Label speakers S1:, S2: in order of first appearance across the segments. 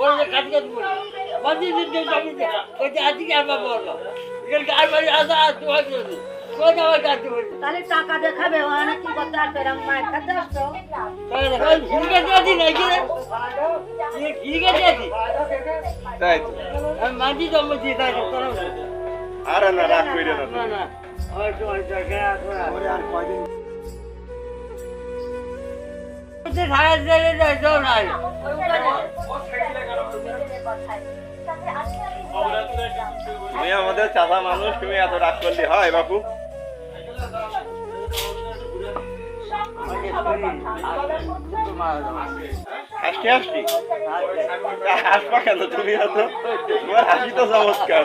S1: বলে কাটি কাটি বলে মাঝে দিন আমি কইতে আজকে আর বাবা বলো এখানে আর বাড়ি আসা আর তোমার জন্য
S2: তাহলে টাকা দেখাবে অনেক কি করতে আসবে এরকম মায়ের কাছে আসছো?
S1: ঠিক আছে আছি নাকি রে ঠিক আছে আছি?
S3: তাই তো।
S1: আমি মাঝি জন্ম দিয়ে তাই তোরা
S3: আরে না রাগ কইরে না।
S1: না না আমার তোমার না
S3: আর কয়দিন?
S1: যে সারা দিলে যাও না
S3: তুমি আমাদের চাচা মানুষ তুমি এত রাগ করলে হয় বাপু? হাসতে হাসতি? হাসপা কেন তুমি এত? তোমার হাসি তো চমৎকার।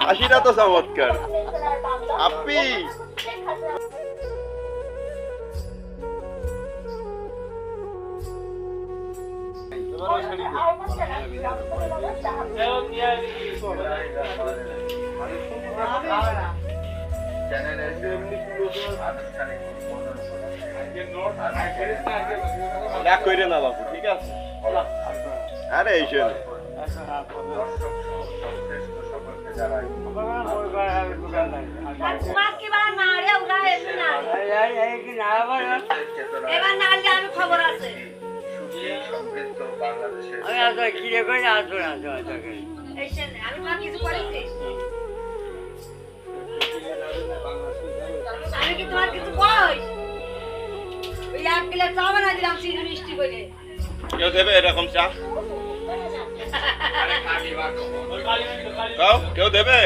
S3: হাসিটা তো চমৎকার। আপি! কইরে না বাপু ঠিক আছে? আরে এই শোন।
S2: এবার না আমি
S1: আসো কিরে করে আসো না আসো আসো করে
S2: আমি তোমার কিছু করেছি আমি কি তোমার কিছু কই? ওই এক বানা দিলাম চিনি মিষ্টি করে
S3: কেউ দেবে এরকম চা? কেউ দেবে?